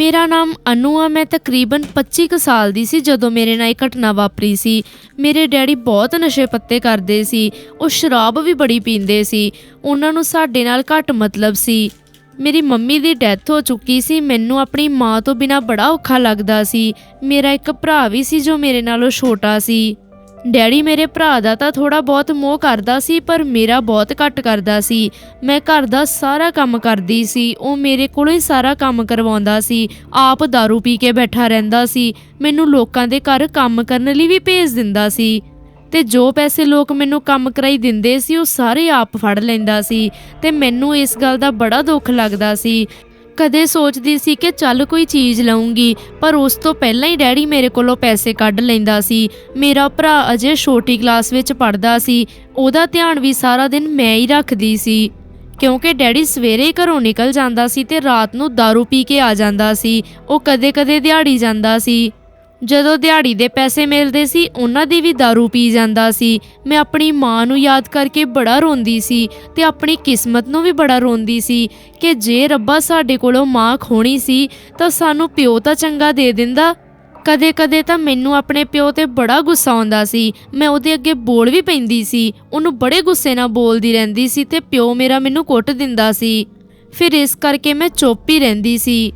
ਮੇਰਾ ਨਾਮ ਅਨੂ ਆ, ਮੈਂ ਤਕਰੀਬਨ 25 ਕੁ ਸਾਲ ਦੀ ਸੀ ਜਦੋਂ ਮੇਰੇ ਨਾਲ ਇਹ ਘਟਨਾ ਵਾਪਰੀ ਸੀ। ਮੇਰੇ ਡੈਡੀ ਬਹੁਤ ਨਸ਼ੇ ਪੱਤੇ ਕਰਦੇ ਸੀ, ਉਹ ਸ਼ਰਾਬ ਵੀ ਬੜੀ ਪੀਂਦੇ ਸੀ, ਉਹਨਾਂ ਨੂੰ ਸਾਡੇ ਨਾਲ ਘੱਟ ਮਤਲਬ ਸੀ। ਮੇਰੀ ਮੰਮੀ ਦੀ ਡੈਥ ਹੋ ਚੁੱਕੀ ਸੀ, ਮੈਨੂੰ ਆਪਣੀ ਮਾਂ ਤੋਂ ਬਿਨਾ ਬੜਾ ਔਖਾ ਲੱਗਦਾ ਸੀ। ਮੇਰਾ ਇੱਕ ਭਰਾ ਵੀ ਸੀ ਜੋ ਮੇਰੇ ਨਾਲੋਂ ਛੋਟਾ ਸੀ। ਡੈਡੀ ਮੇਰੇ ਭਰਾ ਦਾ ਤਾਂ ਥੋੜਾ ਬਹੁਤ ਮੋਹ ਕਰਦਾ ਸੀ, ਪਰ ਮੇਰਾ ਬਹੁਤ ਘੱਟ ਕਰਦਾ ਸੀ। ਮੈਂ ਘਰ ਦਾ ਸਾਰਾ ਕੰਮ ਕਰਦੀ ਸੀ। ਉਹ ਮੇਰੇ ਕੋਲੋਂ ਹੀ ਸਾਰਾ ਕੰਮ ਕਰਵਾਉਂਦਾ ਸੀ। ਆਪ दारू ਪੀ ਕੇ ਬੈਠਾ ਰਹਿੰਦਾ ਸੀ। ਮੈਨੂੰ ਲੋਕਾਂ ਦੇ ਘਰ ਕੰਮ ਕਰਨ ਲਈ ਵੀ ਭੇਜ ਦਿੰਦਾ ਸੀ। ਤੇ ਜੋ ਪੈਸੇ ਲੋਕ ਮੈਨੂੰ ਕੰਮ ਕਰਾਈ ਦਿੰਦੇ ਸੀ, ਉਹ ਸਾਰੇ ਆਪ ਫੜ ਲੈਂਦਾ ਸੀ। ਤੇ ਮੈਨੂੰ ਇਸ ਗੱਲ ਦਾ ਬੜਾ ਦੁੱਖ ਲੱਗਦਾ ਸੀ। ਕਦੇ ਸੋਚਦੀ ਸੀ ਕਿ ਚੱਲ ਕੋਈ ਚੀਜ਼ ਲਵਾਂਗੀ ਪਰ ਉਸ ਤੋਂ ਪਹਿਲਾਂ ਹੀ ਡੈਡੀ ਮੇਰੇ ਕੋਲੋਂ ਪੈਸੇ ਕੱਢ ਲੈਂਦਾ ਸੀ। ਮੇਰਾ ਭਰਾ ਅਜੇ ਛੋਟੀ ਕਲਾਸ ਵਿੱਚ ਪੜ੍ਹਦਾ ਸੀ। ਉਹਦਾ ਧਿਆਨ ਵੀ ਸਾਰਾ ਦਿਨ ਮੈਂ ਹੀ ਰੱਖਦੀ ਸੀ। ਕਿਉਂਕਿ ਡੈਡੀ ਸਵੇਰੇ ਘਰੋਂ ਨਿਕਲ ਜਾਂਦਾ ਸੀ ਤੇ ਰਾਤ ਨੂੰ दारू ਪੀ ਕੇ ਆ ਜਾਂਦਾ ਸੀ। ਉਹ ਕਦੇ-ਕਦੇ ਦਿਹਾੜੀ ਜਾਂਦਾ ਸੀ। ਜਦੋਂ ਦਿਹਾੜੀ ਦੇ ਪੈਸੇ ਮਿਲਦੇ ਸੀ, ਉਹਨਾਂ ਦੀ ਵੀ दारू ਪੀ ਜਾਂਦਾ ਸੀ। ਮੈਂ ਆਪਣੀ ਮਾਂ ਨੂੰ ਯਾਦ ਕਰਕੇ ਬੜਾ ਰੋਂਦੀ ਸੀ ਤੇ ਆਪਣੀ ਕਿਸਮਤ ਨੂੰ ਵੀ ਬੜਾ ਰੋਂਦੀ ਸੀ ਕਿ ਜੇ ਰੱਬਾ ਸਾਡੇ ਕੋਲੋਂ ਮਾਂ ਖੋਣੀ ਸੀ, ਤਾਂ ਸਾਨੂੰ ਪਿਓ ਤਾਂ ਚੰਗਾ ਦੇ ਦਿੰਦਾ। ਕਦੇ-ਕਦੇ ਤਾਂ ਮੈਨੂੰ ਆਪਣੇ ਪਿਓ ਤੇ ਬੜਾ ਗੁੱਸਾ ਆਉਂਦਾ ਸੀ। ਮੈਂ ਉਹਦੇ ਅੱਗੇ ਬੋਲ ਵੀ ਪੈਂਦੀ ਸੀ, ਉਹਨੂੰ ਬੜੇ ਗੁੱਸੇ ਨਾਲ ਬੋਲਦੀ ਰਹਿੰਦੀ ਸੀ ਤੇ ਪਿਓ ਮੇਰਾ ਮੈਨੂੰ ਕੁੱਟ ਦਿੰਦਾ ਸੀ। ਫਿਰ ਇਸ ਕਰਕੇ ਮੈਂ ਚੁੱਪ ਹੀ ਰਹਿੰਦੀ ਸੀ।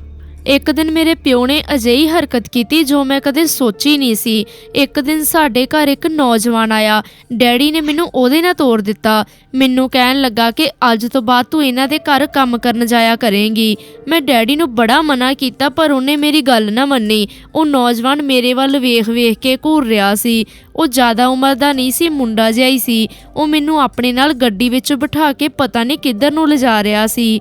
ਇੱਕ ਦਿਨ ਮੇਰੇ ਪਿਓ ਨੇ ਅਜਿਹੀ ਹਰਕਤ ਕੀਤੀ ਜੋ ਮੈਂ ਕਦੇ ਸੋਚੀ ਨਹੀਂ ਸੀ। ਇੱਕ ਦਿਨ ਸਾਡੇ ਘਰ ਇੱਕ ਨੌਜਵਾਨ ਆਇਆ। ਡੈਡੀ ਨੇ ਮੈਨੂੰ ਉਹਦੇ ਨਾਲ ਤੋਰ ਦਿੱਤਾ। ਮੈਨੂੰ ਕਹਿਣ ਲੱਗਾ ਕਿ ਅੱਜ ਤੋਂ ਬਾਅਦ ਤੂੰ ਇਹਨਾਂ ਦੇ ਘਰ ਕੰਮ ਕਰਨ ਜਾਇਆ ਕਰੇਂਗੀ। ਮੈਂ ਡੈਡੀ ਨੂੰ ਬੜਾ ਮਨਾ ਕੀਤਾ, ਪਰ ਉਹਨੇ ਮੇਰੀ ਗੱਲ ਨਾ ਮੰਨੀ। ਉਹ ਨੌਜਵਾਨ ਮੇਰੇ ਵੱਲ ਵੇਖ-ਵੇਖ ਕੇ ਘੂਰ ਰਿਹਾ ਸੀ। ਉਹ ਜ਼ਿਆਦਾ ਉਮਰ ਦਾ ਨਹੀਂ ਸੀ, ਮੁੰਡਾ ਜਿਹਾ ਹੀ ਸੀ। ਉਹ ਮੈਨੂੰ ਆਪਣੇ ਨਾਲ ਗੱਡੀ ਵਿੱਚ ਬਿਠਾ ਕੇ ਪਤਾ ਨਹੀਂ ਕਿੱਧਰ ਨੂੰ ਲਿਜਾ ਰਿਹਾ ਸੀ।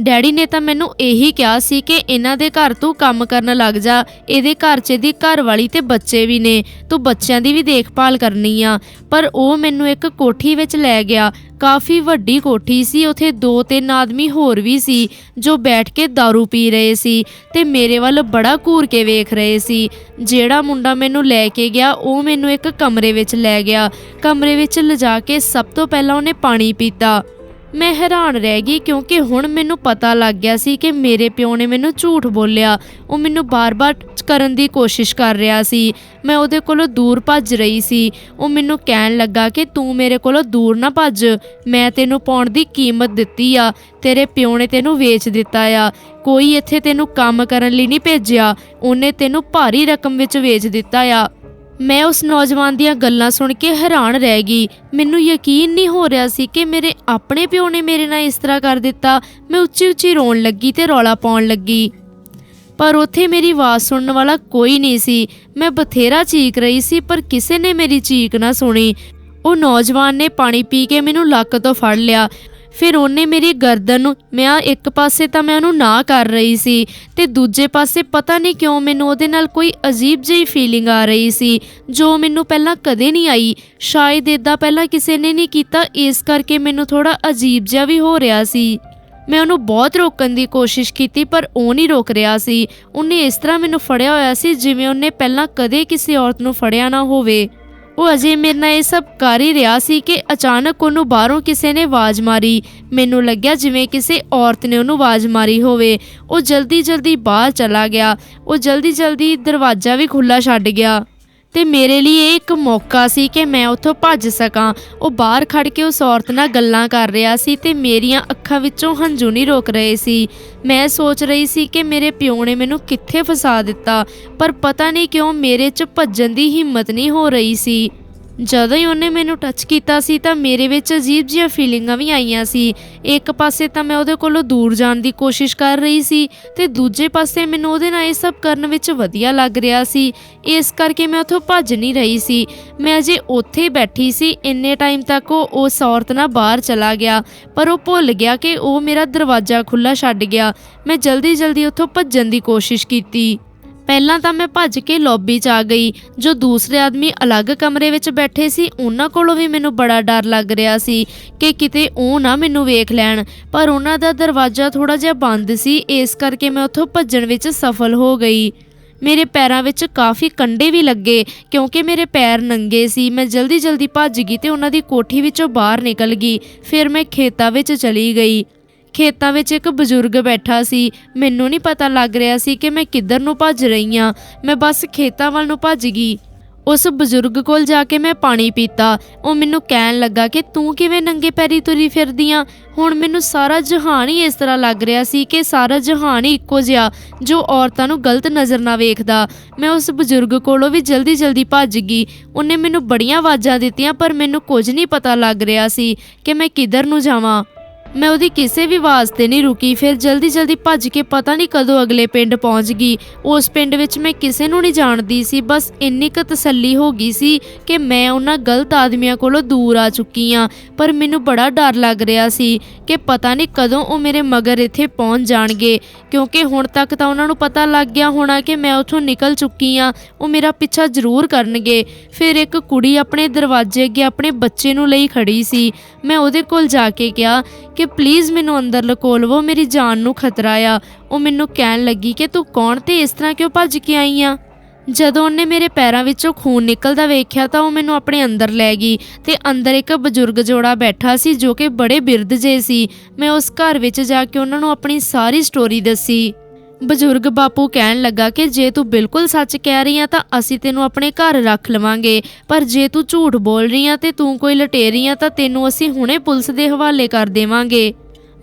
ਡੈਡੀ ਨੇ ਤਾਂ ਮੈਨੂੰ ਇਹੀ ਕਿਹਾ ਸੀ ਕਿ ਇਹਨਾਂ ਦੇ ਘਰ ਤੂੰ ਕੰਮ ਕਰਨ ਲੱਗ ਜਾ। ਇਹਦੇ ਘਰ 'ਚ ਦੀ ਘਰ ਵਾਲੀ ਤੇ ਬੱਚੇ ਵੀ ਨੇ। ਤੂੰ ਬੱਚਿਆਂ ਦੀ ਵੀ ਦੇਖਭਾਲ ਕਰਨੀ ਆ। ਪਰ ਉਹ ਮੈਨੂੰ ਇੱਕ ਕੋਠੀ ਵਿੱਚ ਲੈ ਗਿਆ। ਕਾਫੀ ਵੱਡੀ ਕੋਠੀ ਸੀ। ਉਥੇ ਦੋ ਤਿੰਨ ਆਦਮੀ ਹੋਰ ਵੀ ਸੀ ਜੋ ਬੈਠ ਕੇ दारू ਪੀ ਰਹੇ ਸੀ ਤੇ ਮੇਰੇ ਵੱਲ ਬੜਾ ਘੂਰ ਕੇ ਵੇਖ ਰਹੇ ਸੀ। ਜਿਹੜਾ ਮੁੰਡਾ ਮੈਨੂੰ ਲੈ ਕੇ ਗਿਆ, ਉਹ ਮੈਨੂੰ ਇੱਕ ਕਮਰੇ ਵਿੱਚ ਲੈ ਗਿਆ। ਕਮਰੇ ਵਿੱਚ ਲਿਜਾ ਕੇ ਸਭ ਤੋਂ ਪਹਿਲਾਂ ਉਹਨੇ ਪਾਣੀ ਪੀਤਾ। ਮੈਂ ਹੈਰਾਨ ਰਹਿ ਗਈ ਕਿਉਂਕਿ ਹੁਣ ਮੈਨੂੰ ਪਤਾ ਲੱਗ ਗਿਆ ਸੀ ਕਿ ਮੇਰੇ ਪਿਓ ਨੇ ਮੈਨੂੰ ਝੂਠ ਬੋਲਿਆ। ਉਹ ਮੈਨੂੰ ਬਾਰ-ਬਾਰ ਕਰਨ ਦੀ ਕੋਸ਼ਿਸ਼ ਕਰ ਰਿਹਾ ਸੀ। ਮੈਂ ਉਹਦੇ ਕੋਲੋਂ ਦੂਰ ਭੱਜ ਰਹੀ ਸੀ। ਉਹ ਮੈਨੂੰ ਕਹਿਣ ਲੱਗਾ ਕਿ ਤੂੰ ਮੇਰੇ ਕੋਲੋਂ ਦੂਰ ਨਾ ਭੱਜ। ਮੈਂ ਤੈਨੂੰ ਪਾਉਣ ਦੀ ਕੀਮਤ ਦਿੱਤੀ ਆ। ਤੇਰੇ ਪਿਓ ਨੇ ਤੈਨੂੰ ਵੇਚ ਦਿੱਤਾ ਆ। ਕੋਈ ਇੱਥੇ ਤੈਨੂੰ ਕੰਮ ਕਰਨ ਲਈ ਨਹੀਂ ਭੇਜਿਆ। ਉਹਨੇ ਤੈਨੂੰ ਭਾਰੀ ਰਕਮ ਵਿੱਚ ਵੇਚ ਦਿੱਤਾ ਆ। ਮੈਂ ਉਸ ਨੌਜਵਾਨ ਦੀਆਂ ਗੱਲਾਂ ਸੁਣ ਕੇ ਹੈਰਾਨ ਰਹਿ ਗਈ। ਮੈਨੂੰ ਯਕੀਨ ਨਹੀਂ ਹੋ ਰਿਹਾ ਸੀ ਕਿ ਮੇਰੇ ਆਪਣੇ ਪਿਓ ਨੇ ਮੇਰੇ ਨਾਲ ਇਸ ਤਰ੍ਹਾਂ ਕਰ ਦਿੱਤਾ। ਮੈਂ ਉੱਚੀ ਉੱਚੀ ਰੋਣ ਲੱਗੀ ਤੇ ਰੌਲਾ ਪਾਉਣ ਲੱਗੀ। ਪਰ ਉੱਥੇ ਮੇਰੀ ਆਵਾਜ਼ ਸੁਣਨ ਵਾਲਾ ਕੋਈ ਨਹੀਂ ਸੀ। ਮੈਂ ਬਥੇਰਾ ਚੀਕ ਰਹੀ ਸੀ, ਪਰ ਕਿਸੇ ਨੇ ਮੇਰੀ ਚੀਕ ਨਾ ਸੁਣੀ। ਉਹ ਨੌਜਵਾਨ ਨੇ ਪਾਣੀ ਪੀ ਕੇ ਮੈਨੂੰ ਲੱਕ ਤੋਂ ਫੜ ਲਿਆ। ਫਿਰ ਉਹਨੇ ਮੇਰੀ ਗਰਦਨ ਨੂੰ, ਮੈਂ ਇੱਕ ਪਾਸੇ ਤਾਂ ਮੈਂ ਉਹਨੂੰ ਨਾ ਕਰ ਰਹੀ ਸੀ ਤੇ ਦੂਜੇ ਪਾਸੇ ਪਤਾ ਨਹੀਂ ਕਿਉਂ ਮੈਨੂੰ ਉਹਦੇ ਨਾਲ ਕੋਈ ਅਜੀਬ ਜਿਹੀ ਫੀਲਿੰਗ ਆ ਰਹੀ ਸੀ, ਜੋ ਮੈਨੂੰ ਪਹਿਲਾਂ ਕਦੇ ਨਹੀਂ ਆਈ। ਸ਼ਾਇਦ ਇਦਾਂ ਪਹਿਲਾਂ ਕਿਸੇ ਨੇ ਨਹੀਂ ਕੀਤਾ, ਇਸ ਕਰਕੇ ਮੈਨੂੰ ਥੋੜਾ ਅਜੀਬ ਜਿਹਾ ਵੀ ਹੋ ਰਿਹਾ ਸੀ। ਮੈਂ ਉਹਨੂੰ ਬਹੁਤ ਰੋਕਣ ਦੀ ਕੋਸ਼ਿਸ਼ ਕੀਤੀ, ਪਰ ਉਹ ਨਹੀਂ ਰੋਕ ਰਿਹਾ ਸੀ। ਉਹਨੇ ਇਸ ਤਰ੍ਹਾਂ ਮੈਨੂੰ ਫੜਿਆ ਹੋਇਆ ਸੀ, ਜਿਵੇਂ ਉਹਨੇ ਪਹਿਲਾਂ ਕਦੇ ਕਿਸੇ ਔਰਤ ਨੂੰ ਫੜਿਆ ਨਾ ਹੋਵੇ। ਉਹ ਅਜੇ ਮੇਰੇ ਨਾਲ ਇਹ ਸਭ ਕਰ ਹੀ ਰਿਹਾ ਸੀ ਕਿ ਅਚਾਨਕ ਉਹਨੂੰ ਬਾਹਰੋਂ ਕਿਸੇ ਨੇ ਆਵਾਜ਼ ਮਾਰੀ। ਮੈਨੂੰ ਲੱਗਿਆ ਜਿਵੇਂ ਕਿਸੇ ਔਰਤ ਨੇ ਉਹਨੂੰ ਆਵਾਜ਼ ਮਾਰੀ ਹੋਵੇ। ਉਹ ਜਲਦੀ ਜਲਦੀ ਬਾਹਰ ਚਲਾ ਗਿਆ। ਉਹ ਜਲਦੀ ਜਲਦੀ ਦਰਵਾਜ਼ਾ ਵੀ ਖੁੱਲਾ ਛੱਡ ਗਿਆ। ਤੇ ਮੇਰੇ ਲਈ ਇਹ ਇੱਕ ਮੌਕਾ ਸੀ ਕਿ ਮੈਂ ਉੱਥੋਂ ਭੱਜ ਸਕਾਂ। ਉਹ ਬਾਹਰ ਖੜ ਕੇ ਉਸ ਔਰਤ ਨਾਲ ਗੱਲਾਂ ਕਰ ਰਿਹਾ ਸੀ ਤੇ ਮੇਰੀਆਂ ਅੱਖਾਂ ਵਿੱਚੋਂ ਹੰਝੂ ਨਹੀਂ ਰੋਕ ਰਹੇ ਸੀ। ਮੈਂ ਸੋਚ ਰਹੀ ਸੀ ਕਿ ਮੇਰੇ ਪਿਓ ਨੇ ਮੈਨੂੰ ਕਿੱਥੇ ਫਸਾ ਦਿੱਤਾ, ਪਰ ਪਤਾ ਨਹੀਂ ਕਿਉਂ ਮੇਰੇ 'ਚ ਭੱਜਣ ਦੀ ਹਿੰਮਤ ਨਹੀਂ ਹੋ ਰਹੀ ਸੀ। ਜਦੋਂ ਹੀ ਉਹਨੇ ਮੈਨੂੰ ਟੱਚ ਕੀਤਾ ਸੀ ਤਾਂ ਮੇਰੇ ਵਿੱਚ ਅਜੀਬ ਜਿਹੀਆਂ ਫੀਲਿੰਗਾਂ ਵੀ ਆਈਆਂ ਸੀ। ਇੱਕ ਪਾਸੇ ਤਾਂ ਮੈਂ ਉਹਦੇ ਕੋਲੋਂ ਦੂਰ ਜਾਣ ਦੀ ਕੋਸ਼ਿਸ਼ ਕਰ ਰਹੀ ਸੀ ਤੇ ਦੂਜੇ ਪਾਸੇ ਮੈਨੂੰ ਉਹਦੇ ਨਾਲ ਇਹ ਸਭ ਕਰਨ ਵਿੱਚ ਵਧੀਆ ਲੱਗ ਰਿਹਾ ਸੀ। ਇਸ ਕਰਕੇ ਮੈਂ ਉੱਥੋਂ ਭੱਜ ਨਹੀਂ ਰਹੀ ਸੀ। ਮੈਂ ਅਜੇ ਉੱਥੇ ਬੈਠੀ ਸੀ, ਇੰਨੇ ਟਾਈਮ ਤੱਕ ਉਹ ਉਸ ਔਰਤ ਨਾਲ ਬਾਹਰ ਚਲਾ ਗਿਆ, ਪਰ ਉਹ ਭੁੱਲ ਗਿਆ ਕਿ ਉਹ ਮੇਰਾ ਦਰਵਾਜ਼ਾ ਖੁੱਲਾ ਛੱਡ ਗਿਆ। ਮੈਂ ਜਲਦੀ ਜਲਦੀ ਉੱਥੋਂ ਭੱਜਣ ਦੀ ਕੋਸ਼ਿਸ਼ ਕੀਤੀ। ਪਹਿਲਾਂ ਤਾਂ ਮੈਂ ਭੱਜ ਕੇ ਲੌਬੀ 'ਚ ਆ ਗਈ, ਜੋ ਦੂਸਰੇ ਆਦਮੀ ਅਲੱਗ ਕਮਰੇ ਵਿੱਚ ਬੈਠੇ ਸੀ, ਉਹਨਾਂ ਕੋਲੋਂ ਵੀ ਮੈਨੂੰ ਬੜਾ ਡਰ ਲੱਗ ਰਿਹਾ ਸੀ ਕਿ ਕਿਤੇ ਉਹ ਨਾ ਮੈਨੂੰ ਵੇਖ ਲੈਣ। ਪਰ ਉਹਨਾਂ ਦਾ ਦਰਵਾਜ਼ਾ ਥੋੜਾ ਜਿਹਾ ਬੰਦ ਸੀ, ਇਸ ਕਰਕੇ ਮੈਂ ਉੱਥੋਂ ਭੱਜਣ ਵਿੱਚ ਸਫਲ ਹੋ ਗਈ। ਮੇਰੇ ਪੈਰਾਂ ਵਿੱਚ ਕਾਫੀ ਕੰਡੇ ਵੀ ਲੱਗੇ, ਕਿਉਂਕਿ ਮੇਰੇ ਪੈਰ ਨੰਗੇ ਸੀ। ਮੈਂ ਜਲਦੀ ਜਲਦੀ ਭੱਜ ਗਈ ਤੇ ਉਹਨਾਂ ਦੀ ਕੋਠੀ ਵਿੱਚੋਂ ਬਾਹਰ ਨਿਕਲ ਗਈ। ਫਿਰ ਮੈਂ ਖੇਤਾਂ ਵਿੱਚ ਚਲੀ ਗਈ। ਖੇਤਾਂ ਵਿੱਚ ਇੱਕ ਬਜ਼ੁਰਗ ਬੈਠਾ ਸੀ। ਮੈਨੂੰ ਨਹੀਂ ਪਤਾ ਲੱਗ ਰਿਹਾ ਸੀ ਕਿ ਮੈਂ ਕਿੱਧਰ ਨੂੰ ਭੱਜ ਰਹੀ ਹਾਂ। ਮੈਂ ਬਸ ਖੇਤਾਂ ਵੱਲ ਨੂੰ ਭੱਜ ਗਈ। ਉਸ ਬਜ਼ੁਰਗ ਕੋਲ ਜਾ ਕੇ ਮੈਂ ਪਾਣੀ ਪੀਤਾ। ਉਹ ਮੈਨੂੰ ਕਹਿਣ ਲੱਗਾ ਕਿ ਤੂੰ ਕਿਵੇਂ ਨੰਗੇ ਪੈਰੀ ਤੁਰੀ ਫਿਰਦੀ ਆਂ? ਹੁਣ ਮੈਨੂੰ ਸਾਰਾ ਜਹਾਨ ਹੀ ਇਸ ਤਰ੍ਹਾਂ ਲੱਗ ਰਿਹਾ ਸੀ ਕਿ ਸਾਰਾ ਜਹਾਨ ਹੀ ਇੱਕੋ ਜਿਹਾ, ਜੋ ਔਰਤਾਂ ਨੂੰ ਗਲਤ ਨਜ਼ਰ ਨਾਲ ਵੇਖਦਾ। ਮੈਂ ਉਸ ਬਜ਼ੁਰਗ ਕੋਲੋਂ ਵੀ ਜਲਦੀ ਜਲਦੀ ਭੱਜ ਗਈ। ਉਹਨੇ ਮੈਨੂੰ ਬੜੀਆਂ ਆਵਾਜ਼ਾਂ ਦਿੱਤੀਆਂ, ਪਰ ਮੈਨੂੰ ਕੁਝ ਨਹੀਂ ਪਤਾ ਲੱਗ ਰਿਹਾ ਸੀ ਕਿ ਮੈਂ ਕਿੱਧਰ ਨੂੰ ਜਾਵਾਂ। ਮੈਂ ਉਹਦੀ ਕਿਸੇ ਵੀ ਵਾਸਤੇ ਨਹੀਂ ਰੁਕੀ, ਫਿਰ ਜਲਦੀ ਜਲਦੀ ਭੱਜ ਕੇ ਪਤਾ ਨਹੀਂ ਕਦੋਂ ਅਗਲੇ ਪਿੰਡ ਪਹੁੰਚ ਗਈ। ਉਸ ਪਿੰਡ ਵਿੱਚ ਮੈਂ ਕਿਸੇ ਨੂੰ ਨਹੀਂ ਜਾਣਦੀ ਸੀ, ਬਸ ਇੰਨੀ ਕੁ ਤਸੱਲੀ ਹੋ ਗਈ ਸੀ ਕਿ ਮੈਂ ਉਹਨਾਂ ਗਲਤ ਆਦਮੀਆਂ ਕੋਲੋਂ ਦੂਰ ਆ ਚੁੱਕੀ ਆ ਪਰ ਮੈਨੂੰ ਬੜਾ ਡਰ ਲੱਗ ਰਿਹਾ ਸੀ ਕਿ ਪਤਾ ਨਹੀਂ ਕਦੋਂ ਉਹ ਮੇਰੇ ਮਗਰ ਇੱਥੇ ਪਹੁੰਚ ਜਾਣਗੇ, ਕਿਉਂਕਿ ਹੁਣ ਤੱਕ ਤਾਂ ਉਹਨਾਂ ਨੂੰ ਪਤਾ ਲੱਗ ਗਿਆ ਹੋਣਾ ਕਿ ਮੈਂ ਉੱਥੋਂ ਨਿਕਲ ਚੁੱਕੀ ਆ ਉਹ ਮੇਰਾ ਪਿੱਛਾ ਜ਼ਰੂਰ ਕਰਨਗੇ। ਫਿਰ ਇੱਕ ਕੁੜੀ ਆਪਣੇ ਦਰਵਾਜ਼ੇ ਅੱਗੇ ਆਪਣੇ ਬੱਚੇ ਨੂੰ ਲਈ ਖੜੀ ਸੀ। ਮੈਂ ਉਹਦੇ ਕੋਲ ਜਾ ਕੇ ਕਿਹਾ ਕਿ ਪਲੀਜ਼ ਮੈਨੂੰ ਅੰਦਰ ਲਕੋਲਵੋ, ਮੇਰੀ ਜਾਨ ਨੂੰ ਖਤਰਾ ਆ। ਉਹ ਮੈਨੂੰ ਕਹਿਣ ਲੱਗੀ ਕਿ ਤੂੰ ਕੌਣ ਤੇ ਇਸ ਤਰ੍ਹਾਂ ਕਿਉਂ ਭੱਜ ਕੇ ਆਈ ਆ? ਜਦੋਂ ਉਹਨੇ ਮੇਰੇ ਪੈਰਾਂ ਵਿੱਚੋਂ ਖੂਨ ਨਿਕਲਦਾ ਵੇਖਿਆ ਤਾਂ ਉਹ ਮੈਨੂੰ ਆਪਣੇ ਅੰਦਰ ਲੈ ਗਈ ਤੇ ਅੰਦਰ ਇੱਕ ਬਜ਼ੁਰਗ ਜੋੜਾ ਬੈਠਾ ਸੀ ਜੋ ਕਿ ਬੜੇ ਬਿਰਧ ਜੇ ਸੀ। ਮੈਂ ਉਸ ਘਰ ਵਿੱਚ ਜਾ ਕੇ ਉਹਨਾਂ ਨੂੰ ਆਪਣੀ ਸਾਰੀ ਸਟੋਰੀ ਦੱਸੀ। ਬਜ਼ੁਰਗ ਬਾਪੂ ਕਹਿਣ ਲੱਗਾ ਕਿ ਜੇ ਤੂੰ ਬਿਲਕੁਲ ਸੱਚ ਕਹਿ ਰਹੀ ਆ ਤਾਂ ਅਸੀਂ ਤੈਨੂੰ ਆਪਣੇ ਘਰ ਰੱਖ ਲਵਾਂਗੇ। ਪਰ ਜੇ ਤੂੰ ਝੂਠ ਬੋਲ ਰਹੀ ਆ ਤੇ ਤੂੰ ਕੋਈ ਲਟੇਰੀ ਆ ਤਾਂ ਤੈਨੂੰ ਅਸੀਂ ਹੁਣੇ ਪੁਲਿਸ ਦੇ ਹਵਾਲੇ ਕਰ ਦੇਵਾਂਗੇ।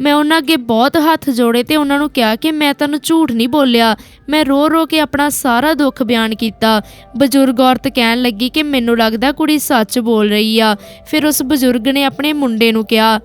ਮੈਂ ਉਹਨਾਂ ਅੱਗੇ ਬਹੁਤ ਹੱਥ ਜੋੜੇ ਤੇ ਉਹਨਾਂ ਨੂੰ ਕਿਹਾ ਕਿ ਮੈਂ ਤੈਨੂੰ ਝੂਠ ਨਹੀਂ ਬੋਲਿਆ। ਮੈਂ ਰੋ ਰੋ ਕੇ ਆਪਣਾ ਸਾਰਾ ਦੁੱਖ ਬਿਆਨ ਕੀਤਾ। ਬਜ਼ੁਰਗ ਔਰਤ ਕਹਿਣ ਲੱਗੀ ਕਿ ਮੈਨੂੰ ਲੱਗਦਾ ਕੁੜੀ ਸੱਚ ਬੋਲ ਰਹੀ ਆ। ਫਿਰ ਉਸ ਬਜ਼ੁਰਗ ਨੇ ਆਪਣੇ ਮੁੰਡੇ ਨੂੰ ਕਿਹਾ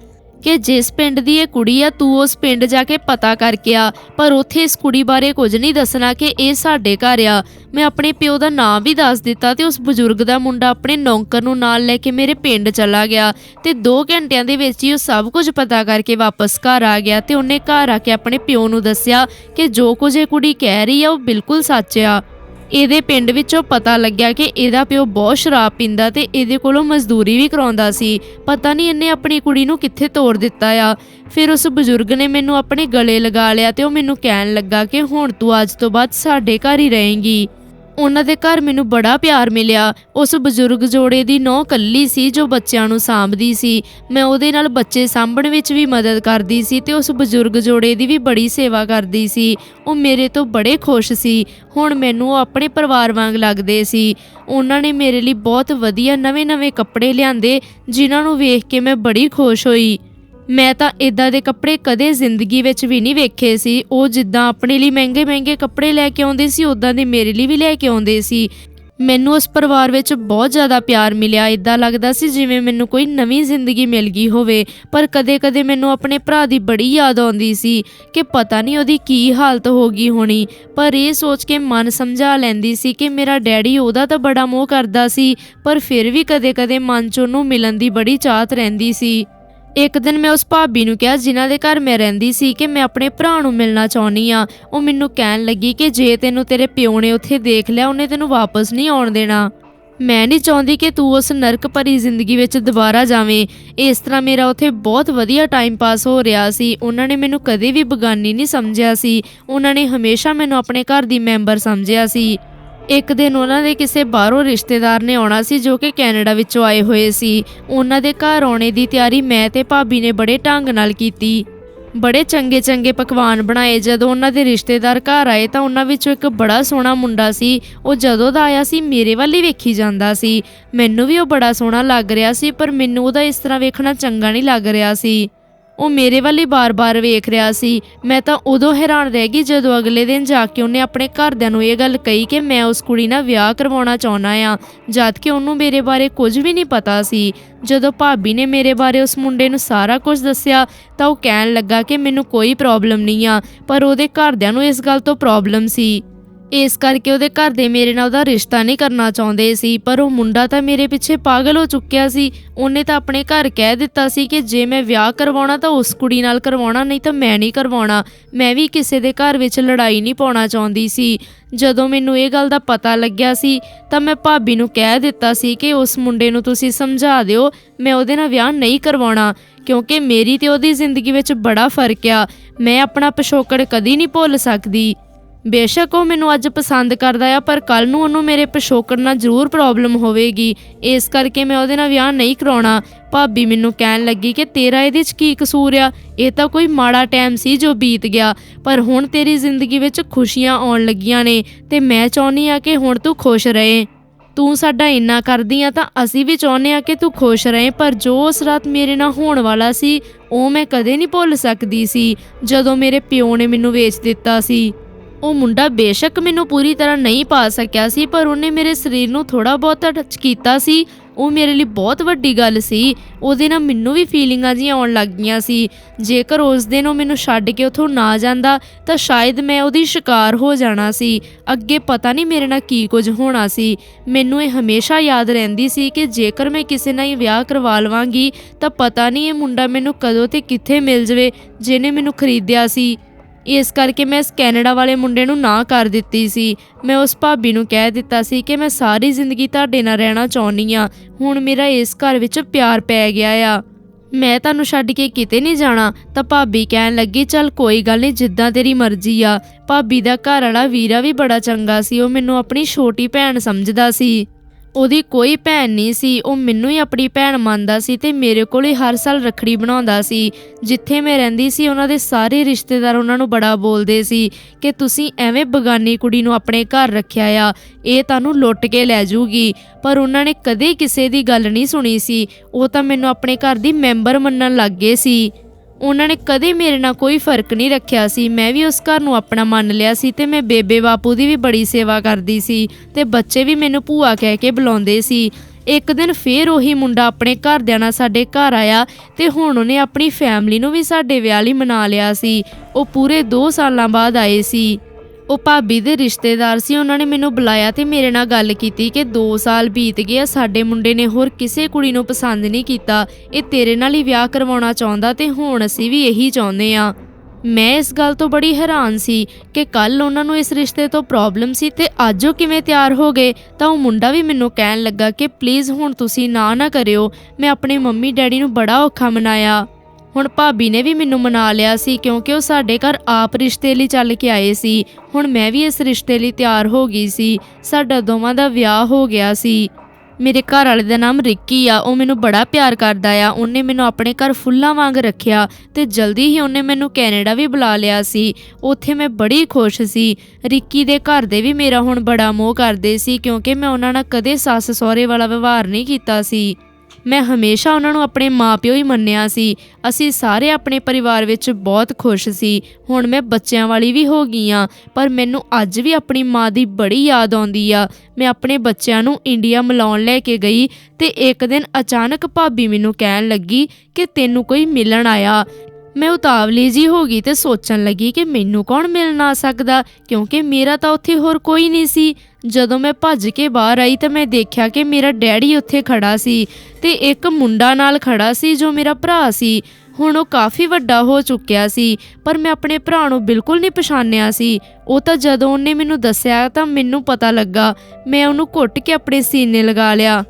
ਕਿ ਜਿਸ ਪਿੰਡ ਦੀ ਇਹ ਕੁੜੀ ਆ, ਤੂੰ ਉਸ ਪਿੰਡ ਜਾ ਕੇ ਪਤਾ ਕਰਕੇ ਆ। ਪਰ ਉੱਥੇ ਇਸ ਕੁੜੀ ਬਾਰੇ ਕੁਝ ਨਹੀਂ ਦੱਸਣਾ ਕਿ ਇਹ ਸਾਡੇ ਘਰ ਆ। ਮੈਂ ਆਪਣੇ ਪਿਓ ਦਾ ਨਾਮ ਵੀ ਦੱਸ ਦਿੱਤਾ ਤੇ ਉਸ ਬਜ਼ੁਰਗ ਦਾ ਮੁੰਡਾ ਆਪਣੇ ਨੌਕਰ ਨੂੰ ਨਾਲ ਲੈ ਕੇ ਮੇਰੇ ਪਿੰਡ ਚਲਾ ਗਿਆ ਤੇ 2 ਘੰਟਿਆਂ ਦੇ ਵਿੱਚ ਹੀ ਉਹ ਸਭ ਕੁਝ ਪਤਾ ਕਰਕੇ ਵਾਪਸ ਘਰ ਆ ਗਿਆ ਤੇ ਉਹਨੇ ਘਰ ਆ ਕੇ ਆਪਣੇ ਪਿਓ ਨੂੰ ਦੱਸਿਆ ਕਿ ਜੋ ਕੁਝ ਇਹ ਕੁੜੀ ਕਹਿ ਰਹੀ ਆ, ਉਹ ਬਿਲਕੁਲ ਸੱਚ ਆ। ਇਹਦੇ ਪਿੰਡ ਵਿੱਚੋਂ ਪਤਾ ਲੱਗਿਆ ਕਿ ਇਹਦਾ ਪਿਓ ਬਹੁਤ ਸ਼ਰਾਬ ਪੀਂਦਾ ਤੇ ਇਹਦੇ ਕੋਲੋਂ ਮਜ਼ਦੂਰੀ ਵੀ ਕਰਾਉਂਦਾ ਸੀ। ਪਤਾ ਨਹੀਂ ਇਹਨੇ ਆਪਣੀ ਕੁੜੀ ਨੂੰ ਕਿੱਥੇ ਤੋੜ ਦਿੱਤਾ ਆ। ਫਿਰ ਉਸ ਬਜ਼ੁਰਗ ਨੇ ਮੈਨੂੰ ਆਪਣੇ ਗਲੇ ਲਗਾ ਲਿਆ ਤੇ ਉਹ ਮੈਨੂੰ ਕਹਿਣ ਲੱਗਾ ਕਿ ਹੁਣ ਤੂੰ ਅੱਜ ਤੋਂ ਬਾਅਦ ਸਾਡੇ ਘਰ ਹੀ ਰਹੇਂਗੀ। ਉਹਨਾਂ ਦੇ ਘਰ ਮੈਨੂੰ ਬੜਾ ਪਿਆਰ ਮਿਲਿਆ। ਉਸ ਬਜ਼ੁਰਗ ਜੋੜੇ ਦੀ ਨੌ ਕੱਲੀ ਸੀ ਜੋ ਬੱਚਿਆਂ ਨੂੰ ਸਾਂਭਦੀ ਸੀ। ਮੈਂ ਉਹਦੇ ਨਾਲ ਬੱਚੇ ਸਾਂਭਣ ਵਿੱਚ ਵੀ ਮਦਦ ਕਰਦੀ ਸੀ ਤੇ ਉਸ ਬਜ਼ੁਰਗ ਜੋੜੇ ਦੀ ਵੀ ਬੜੀ ਸੇਵਾ ਕਰਦੀ ਸੀ। ਉਹ ਮੇਰੇ ਤੋਂ ਬੜੇ ਖੁਸ਼ ਸੀ। ਹੁਣ ਮੈਨੂੰ ਉਹ ਆਪਣੇ ਪਰਿਵਾਰ ਵਾਂਗ ਲੱਗਦੇ ਸੀ। ਉਹਨਾਂ ਨੇ ਮੇਰੇ ਲਈ ਬਹੁਤ ਵਧੀਆ ਨਵੇਂ-ਨਵੇਂ ਕੱਪੜੇ ਲਿਆਂਦੇ, ਜਿਨ੍ਹਾਂ ਨੂੰ ਵੇਖ ਕੇ ਮੈਂ ਬੜੀ ਖੁਸ਼ ਹੋਈ। ਮੈਂ ਤਾਂ ਇਦਾਂ ਦੇ ਕੱਪੜੇ ਕਦੇ ਜ਼ਿੰਦਗੀ ਵਿੱਚ ਵੀ ਨਹੀਂ ਵੇਖੇ ਸੀ। ਉਹ ਜਿੱਦਾਂ ਆਪਣੇ ਲਈ ਮਹਿੰਗੇ-ਮਹਿੰਗੇ ਕੱਪੜੇ ਲੈ ਕੇ ਆਉਂਦੇ ਸੀ ਉਦਾਂ ਦੇ ਮੇਰੇ ਲਈ ਵੀ ਲੈ ਕੇ ਆਉਂਦੇ ਸੀ। ਮੈਨੂੰ ਉਸ ਪਰਿਵਾਰ ਵਿੱਚ ਬਹੁਤ ਜ਼ਿਆਦਾ ਪਿਆਰ ਮਿਲਿਆ। ਇਦਾਂ ਲੱਗਦਾ ਸੀ ਜਿਵੇਂ ਮੈਨੂੰ ਕੋਈ ਨਵੀਂ ਜ਼ਿੰਦਗੀ ਮਿਲ ਗਈ ਹੋਵੇ। ਪਰ ਕਦੇ-ਕਦੇ ਮੈਨੂੰ ਆਪਣੇ ਭਰਾ ਦੀ ਬੜੀ ਯਾਦ ਆਉਂਦੀ ਸੀ ਕਿ ਪਤਾ ਨਹੀਂ ਉਹਦੀ ਕੀ ਹਾਲਤ ਹੋ ਗਈ ਹੋਣੀ। ਪਰ ਇਹ ਸੋਚ ਕੇ ਮਨ ਸਮਝਾ ਲੈਂਦੀ ਸੀ ਕਿ ਮੇਰਾ ਡੈਡੀ ਉਹਦਾ ਤਾਂ ਬੜਾ ਮੋਹ ਕਰਦਾ ਸੀ, ਪਰ ਫਿਰ ਵੀ ਕਦੇ-ਕਦੇ ਮਨ 'ਚ ਉਹਨੂੰ ਮਿਲਣ ਦੀ ਬੜੀ ਚਾਹਤ ਰਹਿੰਦੀ ਸੀ। ਇੱਕ ਦਿਨ ਮੈਂ ਉਸ ਭਾਬੀ ਨੂੰ ਕਿਹਾ, ਜਿਨ੍ਹਾਂ ਦੇ ਘਰ ਮੈਂ ਰਹਿੰਦੀ ਸੀ ਕਿ ਮੈਂ ਆਪਣੇ ਭਰਾ ਨੂੰ ਮਿਲਣਾ ਚਾਹੁੰਦੀ ਆ ਉਹ ਮੈਨੂੰ ਕਹਿਣ ਲੱਗੀ ਕਿ ਜੇ ਤੈਨੂੰ ਤੇਰੇ ਪਿਓ ਨੇ ਉੱਥੇ ਦੇਖ ਲਿਆ, ਉਹਨੇ ਤੈਨੂੰ ਵਾਪਸ ਨਹੀਂ ਆਉਣ ਦੇਣਾ। ਮੈਂ ਨਹੀਂ ਚਾਹੁੰਦੀ ਕਿ ਤੂੰ ਉਸ ਨਰਕ ਭਰੀ ਜ਼ਿੰਦਗੀ ਵਿੱਚ ਦੁਬਾਰਾ ਜਾਵੇਂ। ਇਸ ਤਰ੍ਹਾਂ ਮੇਰਾ ਉੱਥੇ ਬਹੁਤ ਵਧੀਆ ਟਾਈਮ ਪਾਸ ਹੋ ਰਿਹਾ ਸੀ। ਉਹਨਾਂ ਨੇ ਮੈਨੂੰ ਕਦੇ ਵੀ ਬਗਾਨੀ ਨਹੀਂ ਸਮਝਿਆ ਸੀ। ਉਹਨਾਂ ਨੇ ਹਮੇਸ਼ਾ ਮੈਨੂੰ ਆਪਣੇ ਘਰ ਦੀ ਮੈਂਬਰ ਸਮਝਿਆ ਸੀ। ਇੱਕ ਦਿਨ ਉਹਨਾਂ ਦੇ ਕਿਸੇ ਬਾਹਰੋਂ ਰਿਸ਼ਤੇਦਾਰ ਨੇ ਆਉਣਾ ਸੀ ਜੋ ਕਿ ਕੈਨੇਡਾ ਵਿੱਚੋਂ ਆਏ ਹੋਏ ਸੀ। ਉਹਨਾਂ ਦੇ ਘਰ ਆਉਣੇ ਦੀ ਤਿਆਰੀ ਮੈਂ ਤੇ ਭਾਬੀ ਨੇ ਬੜੇ ਢੰਗ ਨਾਲ ਕੀਤੀ। ਬੜੇ ਚੰਗੇ ਚੰਗੇ ਪਕਵਾਨ ਬਣਾਏ। ਜਦੋਂ ਉਹਨਾਂ ਦੇ ਰਿਸ਼ਤੇਦਾਰ ਘਰ ਆਏ ਤਾਂ ਉਹਨਾਂ ਵਿੱਚੋਂ ਇੱਕ ਬੜਾ ਸੋਹਣਾ ਮੁੰਡਾ ਸੀ। ਉਹ ਜਦੋਂ ਦਾ ਆਇਆ ਸੀ, ਮੇਰੇ ਵੱਲ ਹੀ ਵੇਖੀ ਜਾਂਦਾ ਸੀ। ਮੈਨੂੰ ਵੀ ਉਹ ਬੜਾ ਸੋਹਣਾ ਲੱਗ ਰਿਹਾ ਸੀ, ਪਰ ਮੈਨੂੰ ਉਹਦਾ ਇਸ ਤਰ੍ਹਾਂ ਵੇਖਣਾ ਚੰਗਾ ਨਹੀਂ ਲੱਗ ਰਿਹਾ ਸੀ। ਉਹ ਮੇਰੇ ਵੱਲ ਹੀ ਬਾਰ-ਬਾਰ ਵੇਖ ਰਿਹਾ ਸੀ। ਮੈਂ ਤਾਂ ਉਦੋਂ ਹੈਰਾਨ ਰਹਿ ਗਈ ਜਦੋਂ ਅਗਲੇ ਦਿਨ ਜਾ ਕੇ ਉਹਨੇ ਆਪਣੇ ਘਰਦਿਆਂ ਨੂੰ ਇਹ ਗੱਲ ਕਹੀ ਕਿ ਮੈਂ ਉਸ ਕੁੜੀ ਨਾਲ ਵਿਆਹ ਕਰਵਾਉਣਾ ਚਾਹੁੰਦਾ ਆ, ਜਦ ਕਿ ਉਹਨੂੰ ਮੇਰੇ ਬਾਰੇ ਕੁਝ ਵੀ ਨਹੀਂ ਪਤਾ ਸੀ। ਜਦੋਂ ਭਾਬੀ ਨੇ ਮੇਰੇ ਬਾਰੇ ਉਸ ਮੁੰਡੇ ਨੂੰ ਸਾਰਾ ਕੁਝ ਦੱਸਿਆ, ਤਾਂ ਉਹ ਕਹਿਣ ਲੱਗਾ ਕਿ ਮੈਨੂੰ ਕੋਈ ਪ੍ਰੋਬਲਮ ਨਹੀਂ ਆ, ਪਰ ਉਹਦੇ ਘਰਦਿਆਂ ਨੂੰ ਇਸ ਗੱਲ ਤੋਂ ਪ੍ਰੋਬਲਮ ਸੀ। ਇਸ ਕਰਕੇ ਉਹਦੇ ਘਰ ਦੇ ਮੇਰੇ ਨਾਲ ਉਹਦਾ ਰਿਸ਼ਤਾ ਨਹੀਂ ਕਰਨਾ ਚਾਹੁੰਦੇ ਸੀ, ਪਰ ਉਹ ਮੁੰਡਾ ਤਾਂ ਮੇਰੇ ਪਿੱਛੇ ਪਾਗਲ ਹੋ ਚੁੱਕਿਆ ਸੀ। ਉਹਨੇ ਤਾਂ ਆਪਣੇ ਘਰ ਕਹਿ ਦਿੱਤਾ ਸੀ ਕਿ ਜੇ ਮੈਂ ਵਿਆਹ ਕਰਵਾਉਣਾ ਤਾਂ ਉਸ ਕੁੜੀ ਨਾਲ ਕਰਵਾਉਣਾ, ਨਹੀਂ ਤਾਂ ਮੈਂ ਨਹੀਂ ਕਰਵਾਉਣਾ। ਮੈਂ ਵੀ ਕਿਸੇ ਦੇ ਘਰ ਵਿੱਚ ਲੜਾਈ ਨਹੀਂ ਪਾਉਣਾ ਚਾਹੁੰਦੀ ਸੀ। ਜਦੋਂ ਮੈਨੂੰ ਇਹ ਗੱਲ ਦਾ ਪਤਾ ਲੱਗਿਆ ਸੀ, ਤਾਂ ਮੈਂ ਭਾਬੀ ਨੂੰ ਕਹਿ ਦਿੱਤਾ ਸੀ ਕਿ ਉਸ ਮੁੰਡੇ ਨੂੰ ਤੁਸੀਂ ਸਮਝਾ ਦਿਓ, ਮੈਂ ਉਹਦੇ ਨਾਲ ਵਿਆਹ ਨਹੀਂ ਕਰਵਾਉਣਾ, ਕਿਉਂਕਿ ਮੇਰੀ ਤੇ ਉਹਦੀ ਜ਼ਿੰਦਗੀ ਵਿੱਚ ਬੜਾ ਫ਼ਰਕ ਆ। ਮੈਂ ਆਪਣਾ ਪਿਛੋਕੜ ਕਦੀ ਨਹੀਂ ਭੁੱਲ ਸਕਦੀ। ਬੇਸ਼ੱਕ ਉਹ ਮੈਨੂੰ ਅੱਜ ਪਸੰਦ ਕਰਦਾ ਆ, ਪਰ ਕੱਲ ਨੂੰ ਉਹਨੂੰ ਮੇਰੇ ਪਿਛੋਕੜ ਨਾਲ ਜ਼ਰੂਰ ਪ੍ਰੋਬਲਮ ਹੋਵੇਗੀ। ਇਸ ਕਰਕੇ ਮੈਂ ਉਹਦੇ ਨਾਲ ਵਿਆਹ ਨਹੀਂ ਕਰਾਉਣਾ। ਭਾਬੀ ਮੈਨੂੰ ਕਹਿਣ ਲੱਗੀ ਕਿ ਤੇਰਾ ਇਹਦੇ 'ਚ ਕੀ ਕਸੂਰ ਆ? ਇਹ ਤਾਂ ਕੋਈ ਮਾੜਾ ਟਾਈਮ ਸੀ ਜੋ ਬੀਤ ਗਿਆ, ਪਰ ਹੁਣ ਤੇਰੀ ਜ਼ਿੰਦਗੀ ਵਿੱਚ ਖੁਸ਼ੀਆਂ ਆਉਣ ਲੱਗੀਆਂ ਨੇ ਤੇ ਮੈਂ ਚਾਹੁੰਦੀ ਆ ਕਿ ਹੁਣ ਤੂੰ ਖੁਸ਼ ਰਹੇ। ਤੂੰ ਸਾਡਾ ਇੰਨਾ ਕਰਦੀ ਆ ਤਾਂ ਅਸੀਂ ਵੀ ਚਾਹੁੰਦੇ ਆ ਕਿ ਤੂੰ ਖੁਸ਼ ਰਹੇ, ਪਰ ਜੋ ਉਸ ਰਾਤ ਮੇਰੇ ਨਾਲ ਹੋਣ ਵਾਲਾ ਸੀ, ਉਹ ਮੈਂ ਕਦੇ ਨਹੀਂ ਭੁੱਲ ਸਕਦੀ ਸੀ, ਜਦੋਂ ਮੇਰੇ ਪਿਓ ਨੇ ਮੈਨੂੰ ਵੇਚ ਦਿੱਤਾ ਸੀ। ਉਹ ਮੁੰਡਾ ਬੇਸ਼ੱਕ ਮੈਨੂੰ ਪੂਰੀ ਤਰ੍ਹਾਂ ਨਹੀਂ ਪਾ ਸਕਿਆ ਸੀ, ਪਰ ਉਹਨੇ ਮੇਰੇ ਸਰੀਰ ਨੂੰ ਥੋੜਾ ਬਹੁਤ ਟੱਚ ਕੀਤਾ ਸੀ। ਉਹ ਮੇਰੇ ਲਈ ਬਹੁਤ ਵੱਡੀ ਗੱਲ ਸੀ। ਉਹਦੇ ਨਾਲ ਮੈਨੂੰ ਵੀ ਫੀਲਿੰਗਾਂ ਜੀਆਂ ਆਉਣ ਲੱਗ ਗਈਆਂ ਸੀ। ਜੇਕਰ ਉਸ ਦਿਨ ਉਹ ਮੈਨੂੰ ਛੱਡ ਕੇ ਉੱਥੋਂ ਨਾ ਜਾਂਦਾ, ਤਾਂ ਸ਼ਾਇਦ ਮੈਂ ਉਹਦੀ ਸ਼ਿਕਾਰ ਹੋ ਜਾਣਾ ਸੀ। ਅੱਗੇ ਪਤਾ ਨਹੀਂ ਮੇਰੇ ਨਾਲ ਕੀ ਕੁਝ ਹੋਣਾ ਸੀ। ਮੈਨੂੰ ਇਹ ਹਮੇਸ਼ਾ ਯਾਦ ਰਹਿੰਦੀ ਸੀ ਕਿ ਜੇਕਰ ਮੈਂ ਕਿਸੇ ਨਾਲ ਹੀ ਵਿਆਹ ਕਰਵਾ ਲਵਾਂਗੀ, ਤਾਂ ਪਤਾ ਨਹੀਂ ਇਹ ਮੁੰਡਾ ਮੈਨੂੰ ਕਦੋਂ ਤੇ ਕਿੱਥੇ ਮਿਲ ਜਵੇ, ਜਿਹਨੇ ਮੈਨੂੰ ਖਰੀਦਿਆ ਸੀ। ਇਸ ਕਰਕੇ ਮੈਂ ਇਸ ਕੈਨੇਡਾ ਵਾਲੇ ਮੁੰਡੇ ਨੂੰ ਨਾ ਕਰ ਦਿੱਤੀ ਸੀ। ਮੈਂ ਉਸ ਭਾਬੀ ਨੂੰ ਕਹਿ ਦਿੱਤਾ ਸੀ ਕਿ ਮੈਂ ਸਾਰੀ ਜ਼ਿੰਦਗੀ ਤੁਹਾਡੇ ਨਾਲ ਰਹਿਣਾ ਚਾਹੁੰਦੀ ਆ ਹੁਣ ਮੇਰਾ ਇਸ ਘਰ ਵਿੱਚ ਪਿਆਰ ਪੈ ਗਿਆ ਆ। ਮੈਂ ਤੁਹਾਨੂੰ ਛੱਡ ਕੇ ਕਿਤੇ ਨਹੀਂ ਜਾਣਾ। ਤਾਂ ਭਾਬੀ ਕਹਿਣ ਲੱਗੀ, ਚੱਲ ਕੋਈ ਗੱਲ ਨਹੀਂ, ਜਿੱਦਾਂ ਤੇਰੀ ਮਰਜ਼ੀ ਆ। ਭਾਬੀ ਦਾ ਘਰ ਵਾਲਾ ਵੀਰਾ ਵੀ ਬੜਾ ਚੰਗਾ ਸੀ। ਉਹ ਮੈਨੂੰ ਆਪਣੀ ਛੋਟੀ ਭੈਣ ਸਮਝਦਾ ਸੀ। ਉਹਦੀ ਕੋਈ ਭੈਣ ਨਹੀਂ ਸੀ, ਉਹ ਮੈਨੂੰ ਹੀ ਆਪਣੀ ਭੈਣ ਮੰਨਦਾ ਸੀ ਤੇ ਮੇਰੇ ਕੋਲ ਹੀ ਹਰ ਸਾਲ ਰੱਖੜੀ ਬਣਾਉਂਦਾ ਸੀ। ਜਿੱਥੇ ਮੈਂ ਰਹਿੰਦੀ ਸੀ, ਉਹਨਾਂ ਦੇ ਸਾਰੇ ਰਿਸ਼ਤੇਦਾਰ ਉਹਨਾਂ ਨੂੰ ਬੜਾ ਬੋਲਦੇ ਸੀ ਕਿ ਤੁਸੀਂ ਐਵੇਂ ਬਗਾਨੀ ਕੁੜੀ ਨੂੰ ਆਪਣੇ ਘਰ ਰੱਖਿਆ ਆ, ਇਹ ਤੁਹਾਨੂੰ ਲੁੱਟ ਕੇ ਲੈ ਜਾਊਗੀ ਪਰ ਉਹਨਾਂ ਨੇ ਕਦੇ ਕਿਸੇ ਦੀ ਗੱਲ ਨਹੀਂ ਸੁਣੀ ਸੀ, ਉਹ ਤਾਂ ਮੈਨੂੰ ਆਪਣੇ ਘਰ ਦੀ ਮੈਂਬਰ ਮੰਨਣ ਲੱਗ ਗਏ ਸੀ। ਉਹਨਾਂ ਨੇ ਕਦੇ ਮੇਰੇ ਨਾਲ ਕੋਈ ਫ਼ਰਕ ਨਹੀਂ ਰੱਖਿਆ ਸੀ। ਮੈਂ ਵੀ ਉਸ ਘਰ ਨੂੰ ਆਪਣਾ ਮੰਨ ਲਿਆ ਸੀ ਤੇ ਮੈਂ ਬੇਬੇ ਬਾਪੂ ਦੀ ਵੀ ਬੜੀ ਸੇਵਾ ਕਰਦੀ ਸੀ ਤੇ ਬੱਚੇ ਵੀ ਮੈਨੂੰ ਭੂਆ ਕਹਿ ਕੇ ਬੁਲਾਉਂਦੇ ਸੀ। ਇੱਕ ਦਿਨ ਫੇਰ ਉਹੀ ਮੁੰਡਾ ਆਪਣੇ ਘਰਦਿਆਂ ਨਾਲ ਸਾਡੇ ਘਰ ਆਇਆ ਤੇ ਹੁਣ ਉਹਨੇ ਆਪਣੀ ਫੈਮਿਲੀ ਨੂੰ ਵੀ ਸਾਡੇ ਵਿਆਹ ਲਈ ਮਨਾ ਲਿਆ ਸੀ। ਉਹ ਪੂਰੇ 2 ਸਾਲਾਂ ਬਾਅਦ ਆਏ ਸੀ। ਉਹ ਭਾਬੀ ਦੇ ਰਿਸ਼ਤੇਦਾਰ ਸੀ, ਉਹਨਾਂ ਨੇ ਮੈਨੂੰ ਬੁਲਾਇਆ ਤੇ ਮੇਰੇ ਨਾਲ ਗੱਲ ਕੀਤੀ ਕਿ 2 ਸਾਲ ਬੀਤ ਗਏ ਆ, ਸਾਡੇ ਮੁੰਡੇ ਨੇ ਹੋਰ ਕਿਸੇ ਕੁੜੀ ਨੂੰ ਪਸੰਦ ਨਹੀਂ ਕੀਤਾ, ਇਹ ਤੇਰੇ ਨਾਲ ਹੀ ਵਿਆਹ ਕਰਵਾਉਣਾ ਚਾਹੁੰਦਾ ਤੇ ਹੁਣ ਅਸੀਂ ਵੀ ਇਹੀ ਚਾਹੁੰਦੇ ਆ। ਮੈਂ ਇਸ ਗੱਲ ਤੋਂ ਬੜੀ ਹੈਰਾਨ ਸੀ ਕਿ ਕੱਲ ਉਹਨਾਂ ਨੂੰ ਇਸ ਰਿਸ਼ਤੇ ਤੋਂ ਪ੍ਰੋਬਲਮ ਸੀ ਤੇ ਅੱਜ ਉਹ ਕਿਵੇਂ ਤਿਆਰ ਹੋ ਗਏ, ਤਾਂ ਉਹ ਮੁੰਡਾ ਵੀ ਮੈਨੂੰ ਕਹਿਣ ਲੱਗਾ ਕਿ ਪਲੀਜ਼ ਹੁਣ ਤੁਸੀਂ ਨਾ ਨਾ ਕਰਿਓ, ਮੈਂ ਆਪਣੇ ਮੰਮੀ ਡੈਡੀ ਨੂੰ ਬੜਾ ਔਖਾ ਮਨਾਇਆ। ਹੁਣ ਭਾਬੀ ਨੇ ਵੀ ਮੈਨੂੰ ਮਨਾ ਲਿਆ ਸੀ ਕਿਉਂਕਿ ਉਹ ਸਾਡੇ ਘਰ ਆਪ ਰਿਸ਼ਤੇ ਲਈ ਚੱਲ ਕੇ ਆਏ ਸੀ। ਹੁਣ ਮੈਂ ਵੀ ਇਸ ਰਿਸ਼ਤੇ ਲਈ ਤਿਆਰ ਹੋ ਗਈ ਸੀ। ਸਾਡਾ ਦੋਵਾਂ ਦਾ ਵਿਆਹ ਹੋ ਗਿਆ ਸੀ। ਮੇਰੇ ਘਰ ਵਾਲੇ ਦਾ ਨਾਮ ਰਿੱਕੀ ਆ। ਉਹ ਮੈਨੂੰ ਬੜਾ ਪਿਆਰ ਕਰਦਾ ਆ। ਉਹਨੇ ਮੈਨੂੰ ਆਪਣੇ ਘਰ ਫੁੱਲਾਂ ਵਾਂਗ ਰੱਖਿਆ ਤੇ ਜਲਦੀ ਹੀ ਉਹਨੇ ਮੈਨੂੰ ਕੈਨੇਡਾ ਵੀ ਬੁਲਾ ਲਿਆ ਸੀ। ਉੱਥੇ ਮੈਂ ਬੜੀ ਖੁਸ਼ ਸੀ। ਰਿੱਕੀ ਦੇ ਘਰ ਦੇ ਵੀ ਮੇਰਾ ਹੁਣ ਬੜਾ ਮੋਹ ਕਰਦੇ ਸੀ ਕਿਉਂਕਿ ਮੈਂ ਉਹਨਾਂ ਨਾਲ ਕਦੇ ਸੱਸ ਸਹੁਰੇ ਵਾਲਾ ਵਿਵਹਾਰ ਨਹੀਂ ਕੀਤਾ ਸੀ। ਮੈਂ ਹਮੇਸ਼ਾ ਉਹਨਾਂ ਨੂੰ ਆਪਣੇ ਮਾਪਿਓ ਹੀ ਮੰਨਿਆ ਸੀ। ਅਸੀਂ ਸਾਰੇ ਆਪਣੇ ਪਰਿਵਾਰ ਵਿੱਚ ਬਹੁਤ ਖੁਸ਼ ਸੀ। ਹੁਣ ਮੈਂ ਬੱਚਿਆਂ ਵਾਲੀ ਵੀ ਹੋ ਗਈ ਆ ਪਰ ਮੈਨੂੰ ਅੱਜ ਵੀ ਆਪਣੀ ਮਾਂ ਦੀ ਬੜੀ ਯਾਦ ਆਉਂਦੀ ਆ। ਮੈਂ ਆਪਣੇ ਬੱਚਿਆਂ ਨੂੰ ਇੰਡੀਆ ਮਿਲਾਉਣ ਲੈ ਕੇ ਗਈ ਤੇ ਇੱਕ ਦਿਨ ਅਚਾਨਕ ਭਾਬੀ ਮੈਨੂੰ ਕਹਿਣ ਲੱਗੀ ਕਿ ਤੈਨੂੰ ਕੋਈ ਮਿਲਣ ਆਇਆ। ਮੈਂ ਉਤਾਵਲੀ ਜੀ ਹੋ ਗਈ ਤੇ ਸੋਚਣ ਲੱਗੀ ਕਿ ਮੈਨੂੰ ਕੌਣ ਮਿਲਣ ਆ ਸਕਦਾ, ਕਿਉਂਕਿ ਮੇਰਾ ਤਾਂ ਉੱਥੇ ਹੋਰ ਕੋਈ ਨਹੀਂ ਸੀ। ਜਦੋਂ ਮੈਂ ਭੱਜ ਕੇ ਬਾਹਰ ਆਈ ਤਾਂ ਮੈਂ ਦੇਖਿਆ ਕਿ ਮੇਰਾ ਡੈਡੀ ਉੱਥੇ ਖੜਾ ਸੀ ਤੇ ਇੱਕ ਮੁੰਡਾ ਨਾਲ ਖੜਾ ਸੀ ਜੋ ਮੇਰਾ ਭਰਾ ਸੀ। ਹੁਣ ਉਹ ਕਾਫੀ ਵੱਡਾ ਹੋ ਚੁੱਕਿਆ ਸੀ, ਪਰ ਮੈਂ ਆਪਣੇ ਭਰਾ ਨੂੰ ਬਿਲਕੁਲ ਨਹੀਂ ਪਛਾਣਿਆ ਸੀ। ਉਹ ਤਾਂ ਜਦੋਂ ਉਹਨੇ ਮੈਨੂੰ ਦੱਸਿਆ ਤਾਂ ਮੈਨੂੰ ਪਤਾ ਲੱਗਾ, ਮੈਂ ਉਹਨੂੰ ਘੁੱਟ ਕੇ ਆਪਣੇ ਸੀਨੇ ਲਗਾ ਲਿਆ।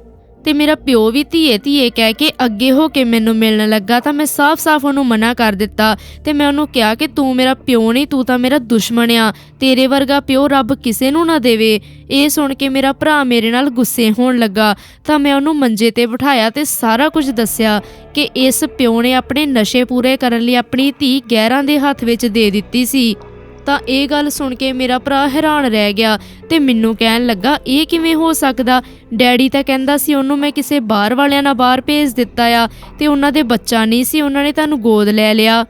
ਤੇ ਮੇਰਾ ਪਿਓ ਵੀ ਧੀਏ ਧੀਏ ਕਹਿ ਕੇ ਅੱਗੇ ਹੋ ਕੇ ਮੈਨੂੰ ਮਿਲਣ ਲੱਗਾ ਤਾਂ ਮੈਂ ਸਾਫ਼-ਸਾਫ਼ ਉਹਨੂੰ ਮਨਾ ਕਰ ਦਿੱਤਾ ਤੇ ਮੈਂ ਉਹਨੂੰ ਕਿਹਾ ਕਿ ਤੂੰ ਮੇਰਾ ਪਿਓ ਨਹੀਂ, ਤੂੰ ਤਾਂ ਮੇਰਾ ਦੁਸ਼ਮਣ ਆ, ਤੇਰੇ ਵਰਗਾ ਪਿਓ ਰੱਬ ਕਿਸੇ ਨੂੰ ਨਾ ਦੇਵੇ। ਇਹ ਸੁਣ ਕੇ ਮੇਰਾ ਭਰਾ ਮੇਰੇ ਨਾਲ ਗੁੱਸੇ ਹੋਣ ਲੱਗਾ ਤਾਂ ਮੈਂ ਉਹਨੂੰ ਮੰਜੇ ਤੇ ਬਿਠਾਇਆ ਤੇ ਸਾਰਾ ਕੁਝ ਦੱਸਿਆ ਕਿ ਇਸ ਪਿਓ ਨੇ ਆਪਣੇ ਨਸ਼ੇ ਪੂਰੇ ਕਰਨ ਲਈ ਆਪਣੀ ਧੀ ਗਹਿਰਾਂ ਦੇ ਹੱਥ ਵਿੱਚ ਦੇ ਦਿੱਤੀ ਸੀ। ਤਾਂ ਇਹ ਗੱਲ ਸੁਣ ਕੇ ਮੇਰਾ ਭਰਾ ਹੈਰਾਨ ਰਹਿ ਗਿਆ ਤੇ ਮੈਨੂੰ ਕਹਿਣ ਲੱਗਾ, ਇਹ ਕਿਵੇਂ ਹੋ ਸਕਦਾ? ਡੈਡੀ ਤਾਂ ਕਹਿੰਦਾ ਸੀ ਉਹਨੂੰ ਮੈਂ ਕਿਸੇ ਬਾਹਰ ਵਾਲਿਆਂ ਨਾਲ ਬਾਹਰ ਭੇਜ ਦਿੱਤਾ ਆ ਤੇ ਉਹਨਾਂ ਦੇ ਬੱਚਾ ਨਹੀਂ ਸੀ, ਉਹਨਾਂ ਨੇ ਤੁਹਾਨੂੰ ਗੋਦ ਲੈ ਲਿਆ।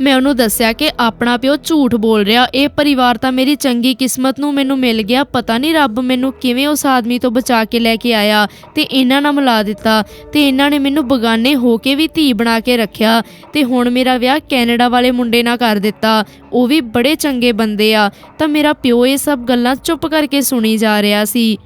ਮੈਂ ਉਹਨੂੰ ਦੱਸਿਆ ਕਿ ਆਪਣਾ ਪਿਓ ਝੂਠ ਬੋਲ ਰਿਹਾ। ਇਹ ਪਰਿਵਾਰ ਤਾਂ ਮੇਰੀ ਚੰਗੀ ਕਿਸਮਤ ਨੂੰ ਮੈਨੂੰ ਮਿਲ ਗਿਆ। ਪਤਾ ਨਹੀਂ ਰੱਬ ਮੈਨੂੰ ਕਿਵੇਂ ਉਸ ਆਦਮੀ ਤੋਂ ਬਚਾ ਕੇ ਲੈ ਕੇ ਆਇਆ ਤੇ ਇਹਨਾਂ ਨਾਲ ਮਿਲਾ ਦਿੱਤਾ ਤੇ ਇਹਨਾਂ ਨੇ ਮੈਨੂੰ ਬਗਾਨੇ ਹੋ ਕੇ ਵੀ ਧੀ ਬਣਾ ਕੇ ਰੱਖਿਆ ਤੇ ਹੁਣ ਮੇਰਾ ਵਿਆਹ ਕੈਨੇਡਾ ਵਾਲੇ ਮੁੰਡੇ ਨਾਲ ਕਰ ਦਿੱਤਾ। ਉਹ ਵੀ ਬੜੇ ਚੰਗੇ ਬੰਦੇ ਆ। ਤਾਂ ਮੇਰਾ ਪਿਓ ਇਹ ਸਭ ਗੱਲਾਂ ਚੁੱਪ ਕਰਕੇ ਸੁਣੀ ਜਾ ਰਿਹਾ ਸੀ।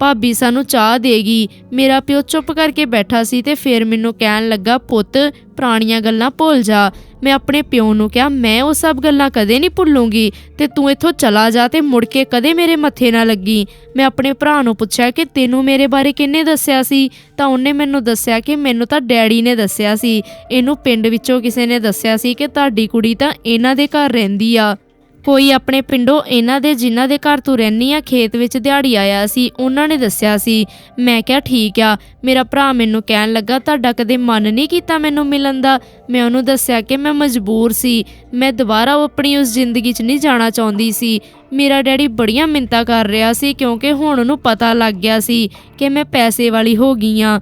ਭਾਬੀ ਸਾਨੂੰ ਚਾਹ ਦੇਗੀ। ਮੇਰਾ ਪਿਓ ਚੁੱਪ ਕਰਕੇ ਬੈਠਾ ਸੀ ਤੇ ਫਿਰ ਮੈਨੂੰ ਕਹਿਣ ਲੱਗਾ, ਪੁੱਤ, ਪੁਰਾਣੀਆਂ ਗੱਲਾਂ ਭੁੱਲ ਜਾ। ਮੈਂ ਆਪਣੇ ਪਿਓ ਨੂੰ ਕਿਹਾ, ਮੈਂ ਉਹ ਸਭ ਗੱਲਾਂ ਕਦੇ ਨਹੀਂ ਭੁੱਲੂੰਗੀ। ਤੇ ਤੂੰ ਇੱਥੋਂ ਚਲਾ ਜਾ ਤੇ ਮੁੜ ਕੇ ਕਦੇ ਮੇਰੇ ਮੱਥੇ ਨਾ ਲੱਗੀ। ਮੈਂ ਆਪਣੇ ਭਰਾ ਨੂੰ ਪੁੱਛਿਆ ਕਿ ਤੈਨੂੰ ਮੇਰੇ ਬਾਰੇ ਕਿੰਨੇ ਦੱਸਿਆ ਸੀ? ਤਾਂ ਉਹਨੇ ਮੈਨੂੰ ਦੱਸਿਆ ਕਿ ਮੈਨੂੰ ਤਾਂ ਡੈਡੀ ਨੇ ਦੱਸਿਆ ਸੀ। ਇਹਨੂੰ ਪਿੰਡ ਵਿੱਚੋਂ ਕਿਸੇ ਨੇ ਦੱਸਿਆ ਸੀ ਕਿ ਤੁਹਾਡੀ ਕੁੜੀ ਤਾਂ ਇਹਨਾਂ ਦੇ ਘਰ ਰਹਿੰਦੀ ਆ। ਕੋਈ ਆਪਣੇ ਪਿੰਡੋਂ ਇਹਨਾਂ ਦੇ, ਜਿਨ੍ਹਾਂ ਦੇ ਘਰ ਤੂੰ ਰਹਿਨੀ ਆ, ਖੇਤ ਵਿੱਚ ਦਿਹਾੜੀ ਆਇਆ ਸੀ, ਉਹਨਾਂ ਨੇ ਦੱਸਿਆ ਸੀ, ਮੈਂ ਕਿਹਾ ਠੀਕ ਆ, ਮੇਰਾ ਭਰਾ ਮੈਨੂੰ ਕਹਿਣ ਲੱਗਾ, ਤੁਹਾਡਾ ਕਦੇ ਮਨ ਨਹੀਂ ਕੀਤਾ ਮੈਨੂੰ ਮਿਲਣ ਦਾ। ਮੈਂ ਉਹਨੂੰ ਦੱਸਿਆ ਕਿ ਮੈਂ ਮਜਬੂਰ ਸੀ, ਮੈਂ ਦੁਬਾਰਾ ਉਹ ਆਪਣੀ ਉਸ ਜ਼ਿੰਦਗੀ 'ਚ ਨਹੀਂ ਜਾਣਾ ਚਾਹੁੰਦੀ ਸੀ। ਮੇਰਾ ਡੈਡੀ ਬੜੀਆਂ ਮਿੰਤਾ ਕਰ ਰਿਹਾ ਸੀ, ਕਿਉਂਕਿ ਹੁਣ ਉਹਨੂੰ ਪਤਾ ਲੱਗ ਗਿਆ ਸੀ ਕਿ ਮੈਂ ਪੈਸੇ ਵਾਲੀ ਹੋ ਗਈ ਆ।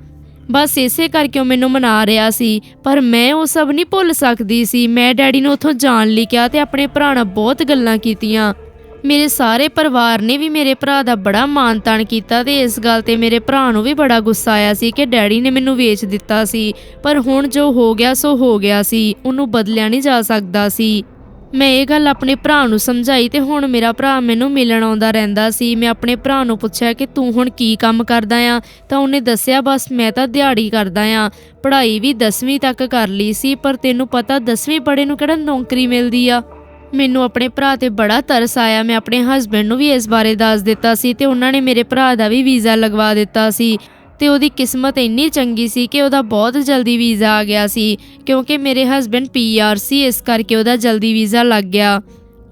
ਬਸ ਇਸੇ ਕਰਕੇ ਉਹ ਮੈਨੂੰ ਮਨਾ ਰਿਹਾ ਸੀ। ਪਰ ਮੈਂ ਉਹ ਸਭ ਨਹੀਂ ਭੁੱਲ ਸਕਦੀ ਸੀ। ਮੈਂ ਡੈਡੀ ਨੂੰ ਉੱਥੋਂ ਜਾਣ ਲਈ ਕਿਹਾ ਤੇ ਆਪਣੇ ਭਰਾ ਨਾਲ ਬਹੁਤ ਗੱਲਾਂ ਕੀਤੀਆਂ। ਮੇਰੇ ਸਾਰੇ ਪਰਿਵਾਰ ਨੇ ਵੀ ਮੇਰੇ ਭਰਾ ਦਾ ਬੜਾ ਮਾਣ ਤਾਣ ਕੀਤਾ ਤੇ ਇਸ ਗੱਲ ਤੇ ਮੇਰੇ ਭਰਾ ਨੂੰ ਵੀ ਬੜਾ ਗੁੱਸਾ ਆਇਆ ਸੀ ਕਿ ਡੈਡੀ ਨੇ ਮੈਨੂੰ ਵੇਚ ਦਿੱਤਾ ਸੀ। ਪਰ ਹੁਣ ਜੋ ਹੋ ਗਿਆ ਸੋ ਹੋ ਗਿਆ ਸੀ। ਉਹਨੂੰ ਬਦਲਿਆ ਨਹੀਂ ਜਾ ਸਕਦਾ ਸੀ। ਮੈਂ ਇਹ ਗੱਲ ਆਪਣੇ ਭਰਾ ਨੂੰ ਸਮਝਾਈ ਤੇ ਹੁਣ ਮੇਰਾ ਭਰਾ ਮੈਨੂੰ ਮਿਲਣ ਆਉਂਦਾ ਰਹਿੰਦਾ ਸੀ। ਮੈਂ ਆਪਣੇ ਭਰਾ ਨੂੰ ਪੁੱਛਿਆ ਕਿ ਤੂੰ ਹੁਣ ਕੀ ਕੰਮ ਕਰਦਾ ਆ? ਤਾਂ ਉਹਨੇ ਦੱਸਿਆ, ਬਸ ਮੈਂ ਤਾਂ ਦਿਹਾੜੀ ਕਰਦਾ ਆ। ਪੜ੍ਹਾਈ ਵੀ 10ਵੀਂ ਤੱਕ ਕਰ ਲਈ ਸੀ, ਪਰ ਤੈਨੂੰ ਪਤਾ 10ਵੀਂ ਪੜ੍ਹੇ ਨੂੰ ਕਿਹੜਾ ਨੌਕਰੀ ਮਿਲਦੀ ਆ? ਮੈਨੂੰ ਆਪਣੇ ਭਰਾ ਤੇ ਬੜਾ ਤਰਸ ਆਇਆ। ਮੈਂ ਆਪਣੇ ਹਸਬੰਡ ਨੂੰ ਵੀ ਇਸ ਬਾਰੇ ਦੱਸ ਦਿੱਤਾ ਸੀ ਤੇ ਉਹਨਾਂ ਨੇ ਮੇਰੇ ਭਰਾ ਦਾ ਵੀ ਵੀਜ਼ਾ ਲਗਵਾ ਦਿੱਤਾ ਸੀ। ਤੇ ਉਹਦੀ ਕਿਸਮਤ ਇੰਨੀ ਚੰਗੀ ਸੀ ਕਿ ਉਹਦਾ ਬਹੁਤ ਜਲਦੀ ਵੀਜ਼ਾ ਆ ਗਿਆ ਸੀ, ਕਿਉਂਕਿ ਮੇਰੇ ਹਸਬੰਡ ਪੀਆਰ ਸੀ, ਇਸ ਕਰਕੇ ਉਹਦਾ ਜਲਦੀ ਵੀਜ਼ਾ ਲੱਗ ਗਿਆ।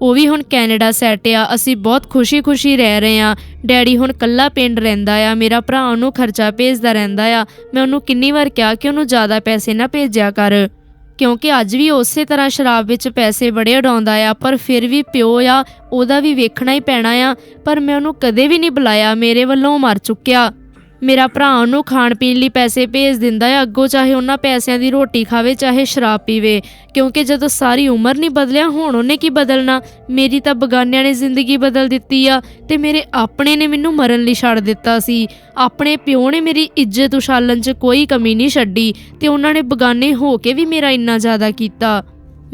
ਉਹ ਵੀ ਹੁਣ ਕੈਨੇਡਾ ਸੈੱਟ ਆ, ਅਸੀਂ ਬਹੁਤ ਖੁਸ਼ੀ-ਖੁਸ਼ੀ ਰਹਿ ਰਹੇ ਆ ਡੈਡੀ ਹੁਣ ਕੱਲਾ ਪਿੰਡ ਰਹਿੰਦਾ ਆ, ਮੇਰਾ ਭਰਾ ਉਹਨੂੰ ਖਰਚਾ ਭੇਜਦਾ ਰਹਿੰਦਾ ਆ। ਮੈਂ ਉਹਨੂੰ ਕਿੰਨੀ ਵਾਰ ਕਿਹਾ ਕਿ ਉਹਨੂੰ ਜ਼ਿਆਦਾ ਪੈਸੇ ਨਾ ਭੇਜਿਆ ਕਰ, ਕਿਉਂਕਿ ਅੱਜ ਵੀ ਉਸੇ ਤਰ੍ਹਾਂ ਸ਼ਰਾਬ ਵਿੱਚ ਪੈਸੇ ਬੜੇ ਉਡਾਉਂਦਾ ਆ, ਪਰ ਫਿਰ ਵੀ ਪਿਓ ਆ, ਉਹਦਾ ਵੀ ਵੇਖਣਾ ਹੀ ਪੈਣਾ ਆ। ਪਰ ਮੈਂ ਉਹਨੂੰ ਕਦੇ ਵੀ ਨਹੀਂ ਬੁਲਾਇਆ, ਮੇਰੇ ਵੱਲੋਂ ਮਰ ਚੁੱਕਿਆ। ਮੇਰਾ ਭਰਾ ਉਹਨੂੰ ਖਾਣ ਪੀਣ ਲਈ ਪੈਸੇ ਭੇਜ ਦਿੰਦਾ ਆ ਅੱਗੋਂ ਚਾਹੇ ਉਹਨਾਂ ਪੈਸਿਆਂ ਦੀ ਰੋਟੀ ਖਾਵੇ, ਚਾਹੇ ਸ਼ਰਾਬ ਪੀਵੇ। ਕਿਉਂਕਿ ਜਦੋਂ ਸਾਰੀ ਉਮਰ ਨਹੀਂ ਬਦਲਿਆ, ਹੁਣ ਉਹਨੇ ਕੀ ਬਦਲਣਾ? ਮੇਰੀ ਤਾਂ ਬਗਾਨਿਆਂ ਨੇ ਜ਼ਿੰਦਗੀ ਬਦਲ ਦਿੱਤੀ ਆ ਤੇ ਮੇਰੇ ਆਪਣੇ ਨੇ ਮੈਨੂੰ ਮਰਨ ਲਈ ਛੱਡ ਦਿੱਤਾ ਸੀ। ਆਪਣੇ ਪਿਓ ਨੇ ਮੇਰੀ ਇੱਜ਼ਤ ਉਛਾਲਣ 'ਚ ਕੋਈ ਕਮੀ ਨਹੀਂ ਛੱਡੀ ਤੇ ਉਹਨਾਂ ਨੇ ਬਗਾਨੇ ਹੋ ਕੇ ਵੀ ਮੇਰਾ ਇੰਨਾ ਜ਼ਿਆਦਾ ਕੀਤਾ।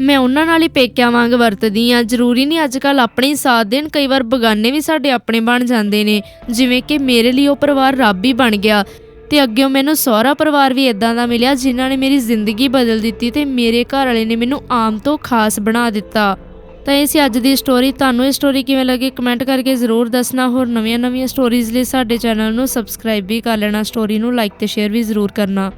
ਮੈਂ ਉਹਨਾਂ ਨਾਲ ਹੀ ਪੇਕਿਆਂ ਵਾਂਗ ਵਰਤਦੀ ਆ ਜ਼ਰੂਰੀ ਨਹੀਂ ਅੱਜ ਕੱਲ ਆਪਣੇ ਹੀ ਸਾਥ ਦੇਣ। ਕਈ ਵਾਰ ਬਗਾਨੇ ਵੀ ਸਾਡੇ ਆਪਣੇ ਬਣ ਜਾਂਦੇ ਨੇ। ਜਿਵੇਂ ਕਿ ਮੇਰੇ ਲਈ ਉਹ ਪਰਿਵਾਰ ਰੱਬ ਹੀ ਬਣ ਗਿਆ। ਤੇ ਅੱਗਿਓਂ ਮੈਨੂੰ ਸਹੁਰਾ ਪਰਿਵਾਰ ਵੀ ਇਦਾਂ ਦਾ ਮਿਲਿਆ, ਜਿਨ੍ਹਾਂ ਨੇ ਮੇਰੀ ਜ਼ਿੰਦਗੀ ਬਦਲ ਦਿੱਤੀ ਤੇ ਮੇਰੇ ਘਰ ਵਾਲੇ ਨੇ ਮੈਨੂੰ ਆਮ ਤੋਂ ਖਾਸ ਬਣਾ ਦਿੱਤਾ। ਤਾਂ ਇਹ ਸੀ ਅੱਜ ਦੀ ਸਟੋਰੀ ਤੁਹਾਨੂੰ ਇਹ ਸਟੋਰੀ ਕਿਵੇਂ ਲੱਗੀ? ਕਮੈਂਟ ਕਰਕੇ ਜ਼ਰੂਰ ਦੱਸਣਾ। ਹੋਰ ਨਵੀਆਂ-ਨਵੀਆਂ ਸਟੋਰੀਜ਼ ਲਈ ਸਾਡੇ ਚੈਨਲ ਨੂੰ ਸਬਸਕ੍ਰਾਈਬ ਵੀ ਕਰ ਲੈਣਾ। ਸਟੋਰੀ ਨੂੰ ਲਾਈਕ ਤੇ ਸ਼ੇਅਰ ਵੀ ਜ਼ਰੂਰ ਕਰਨਾ।